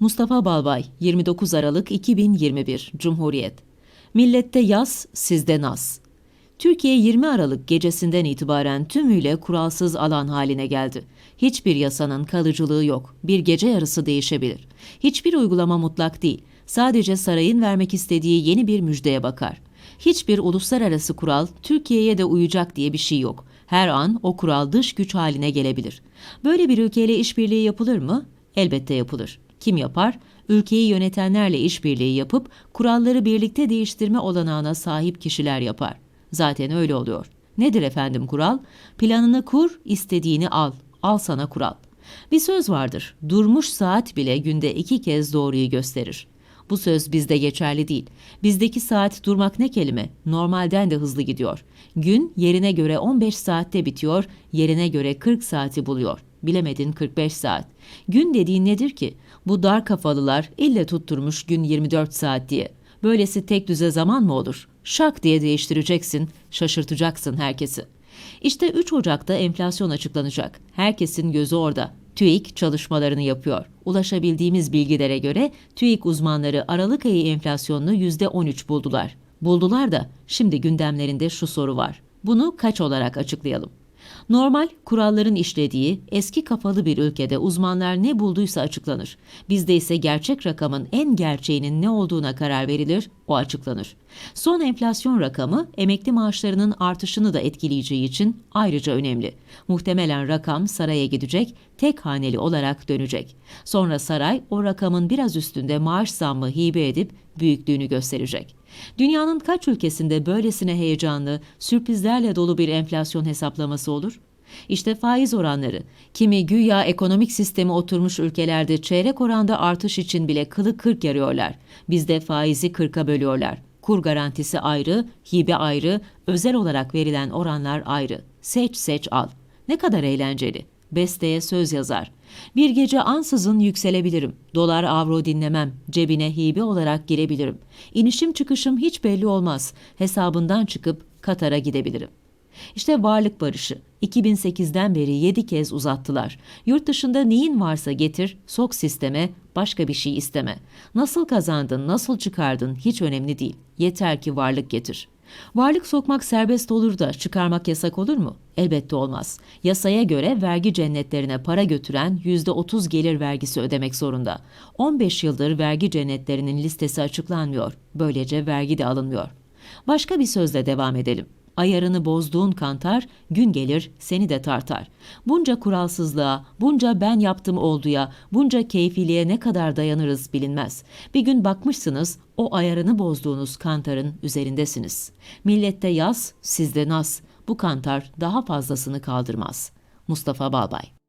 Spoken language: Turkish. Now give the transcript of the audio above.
Mustafa Balbay, 29 Aralık 2021, Cumhuriyet. Millette yaz, sizde naz. Türkiye 20 Aralık gecesinden itibaren tümüyle kuralsız alan haline geldi. Hiçbir yasanın kalıcılığı yok. Bir gece yarısı değişebilir. Hiçbir uygulama mutlak değil. Sadece sarayın vermek istediği yeni bir müjdeye bakar. Hiçbir uluslararası kural Türkiye'ye de uyacak diye bir şey yok. Her an o kural dış güç haline gelebilir. Böyle bir ülkeyle işbirliği yapılır mı? Elbette yapılır. Kim yapar? Ülkeyi yönetenlerle işbirliği yapıp kuralları birlikte değiştirme olanağına sahip kişiler yapar. Zaten öyle oluyor. Nedir efendim kural? Planını kur, istediğini al. Al sana kural. Bir söz vardır. Durmuş saat bile günde iki kez doğruyu gösterir. Bu söz bizde geçerli değil. Bizdeki saat durmak ne kelime? Normalden de hızlı gidiyor. Gün yerine göre 15 saatte bitiyor, yerine göre 40 saati buluyor. Bilemedin 45 saat. Gün dediğin nedir ki? Bu dar kafalılar ille tutturmuş gün 24 saat diye. Böylesi tek düze zaman mı olur? Şak diye değiştireceksin, şaşırtacaksın herkesi. İşte 3 Ocak'ta enflasyon açıklanacak. Herkesin gözü orada. TÜİK çalışmalarını yapıyor. Ulaşabildiğimiz bilgilere göre TÜİK uzmanları Aralık ayı enflasyonunu %13 buldular. Buldular da şimdi gündemlerinde şu soru var. Bunu kaç olarak açıklayalım? Normal kuralların işlediği eski kafalı bir ülkede uzmanlar ne bulduysa açıklanır. Bizde ise gerçek rakamın en gerçeğinin ne olduğuna karar verilir, o açıklanır. Son enflasyon rakamı emekli maaşlarının artışını da etkileyeceği için ayrıca önemli. Muhtemelen rakam saraya gidecek, tek haneli olarak dönecek. Sonra saray o rakamın biraz üstünde maaş zammı hibe edip büyüklüğünü gösterecek. Dünyanın kaç ülkesinde böylesine heyecanlı, sürprizlerle dolu bir enflasyon hesaplaması olur? İşte faiz oranları. Kimi güya ekonomik sistemi oturmuş ülkelerde çeyrek oranda artış için bile kılı kırk yarıyorlar. Bizde faizi kırka bölüyorlar. Kur garantisi ayrı, hibe ayrı, özel olarak verilen oranlar ayrı. Seç seç al. Ne kadar eğlenceli. Besteye söz yazar. Bir gece ansızın yükselebilirim. Dolar avro dinlemem. Cebine hibe olarak girebilirim. İnişim çıkışım hiç belli olmaz. Hesabından çıkıp Katar'a gidebilirim. İşte varlık barışı. 2008'den beri 7 kez uzattılar. Yurt dışında neyin varsa getir, sok sisteme, başka bir şey isteme. Nasıl kazandın, nasıl çıkardın hiç önemli değil. Yeter ki varlık getir. Varlık sokmak serbest olur da çıkarmak yasak olur mu? Elbette olmaz. Yasaya göre vergi cennetlerine para götüren %30 gelir vergisi ödemek zorunda. 15 yıldır vergi cennetlerinin listesi açıklanmıyor. Böylece vergi de alınmıyor. Başka bir sözle devam edelim. Ayarını bozduğun kantar, gün gelir seni de tartar. Bunca kuralsızlığa, bunca ben yaptım olduya, bunca keyfiliğe ne kadar dayanırız bilinmez. Bir gün bakmışsınız, o ayarını bozduğunuz kantarın üzerindesiniz. Millette yaz, sizde naz. Bu kantar daha fazlasını kaldırmaz. Mustafa Balbay